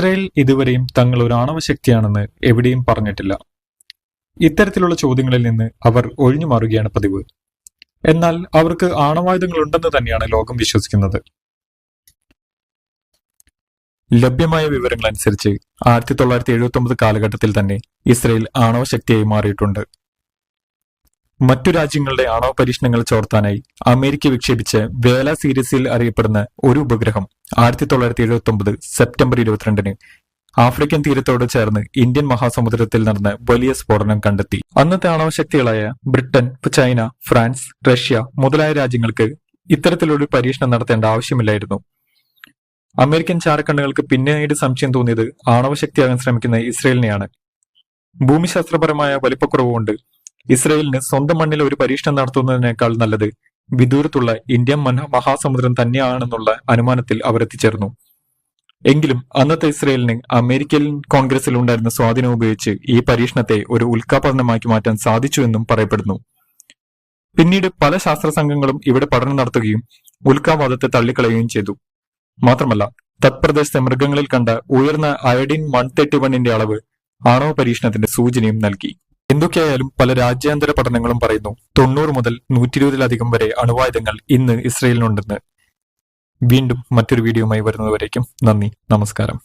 Israel ഇതുവരെയും തങ്ങൾ ഒരു ആണവശക്തിയാണെന്ന് എവിടെയും പറഞ്ഞിട്ടില്ല. ഇത്തരത്തിലുള്ള ചോദ്യങ്ങളിൽ നിന്ന് അവർ ഒഴിഞ്ഞു മാറുകയാണ് പതിവ്. എന്നാൽ അവർക്ക് ആണവായുധങ്ങൾ ഉണ്ടെന്ന് തന്നെയാണ് ലോകം വിശ്വസിക്കുന്നത്. ലഭ്യമായ വിവരങ്ങൾ അനുസരിച്ച് ആയിരത്തി തൊള്ളായിരത്തി എഴുപത്തി ഒമ്പത് കാലഘട്ടത്തിൽ തന്നെ ഇസ്രയേൽ ആണവശക്തിയായി മാറിയിട്ടുണ്ട്. മറ്റു രാജ്യങ്ങളുടെ ആണവ പരീക്ഷണങ്ങൾ ചോർത്താനായി അമേരിക്ക വിക്ഷേപിച്ച വേല സീരീസിൽ അറിയപ്പെടുന്ന ഒരു ഉപഗ്രഹം ആയിരത്തി തൊള്ളായിരത്തി എഴുപത്തി ഒമ്പത് സെപ്റ്റംബർ ഇരുപത്തിരണ്ടിന് ആഫ്രിക്കൻ തീരത്തോട് ചേർന്ന് ഇന്ത്യൻ മഹാസമുദ്രത്തിൽ നടന്ന വലിയ സ്ഫോടനം കണ്ടെത്തി. അന്നത്തെ ആണവശക്തികളായ ബ്രിട്ടൻ ചൈന ഫ്രാൻസ് റഷ്യ മുതലായ രാജ്യങ്ങൾക്ക് ഇത്തരത്തിലൊരു പരീക്ഷണം നടത്തേണ്ട ആവശ്യമില്ലായിരുന്നു. അമേരിക്കൻ ചാരക്കണ്ണുകൾക്ക് പിന്നീട് സംശയം തോന്നിയത് ആണവശക്തിയാകാൻ ശ്രമിക്കുന്ന ഇസ്രയേലിനെയാണ്. ഭൂമിശാസ്ത്രപരമായ വലിപ്പക്കുറവ് കൊണ്ട് ഇസ്രയേലിന് സ്വന്തം മണ്ണിൽ ഒരു പരീക്ഷണം നടത്തുന്നതിനേക്കാൾ നല്ലത് വിദൂരത്തുള്ള ഇന്ത്യൻ മഹാസമുദ്രം തന്നെയാണെന്നുള്ള അനുമാനത്തിൽ അവർ എത്തിച്ചേർന്നു എങ്കിലും അന്നത്തെ ഇസ്രയേലിന് അമേരിക്കൻ കോൺഗ്രസിൽ ഉണ്ടായിരുന്ന സ്വാധീനം ഉപയോഗിച്ച് ഈ പരീക്ഷണത്തെ ഒരു ഉൽക്കാപതനമാക്കി മാറ്റാൻ സാധിച്ചു എന്നും പറയപ്പെടുന്നു. പിന്നീട് പല ശാസ്ത്ര സംഘങ്ങളും ഇവിടെ പഠനം നടത്തുകയും ഉൽക്കാവാദത്തെ തള്ളിക്കളയുകയും ചെയ്തു. മാത്രമല്ല തത്പ്രദേശത്തെ മൃഗങ്ങളിൽ കണ്ട ഉയർന്ന അയഡിൻ വൺ തേർട്ടി വണ്ണിന്റെ അളവ് ആണവ പരീക്ഷണത്തിന്റെ സൂചനയും നൽകി. എന്തൊക്കെയായാലും പല രാജ്യാന്തര പഠനങ്ങളും പറയുന്നു. തൊണ്ണൂറ് മുതൽ നൂറ്റി ഇരുപതിലധികം വരെ അണുവായുധങ്ങൾ ഇന്ന് ഇസ്രയേലിനുണ്ടെന്ന്. വീണ്ടും മറ്റൊരു വീഡിയോയുമായി വരുന്നതുവരേക്കും നന്ദി നമസ്കാരം.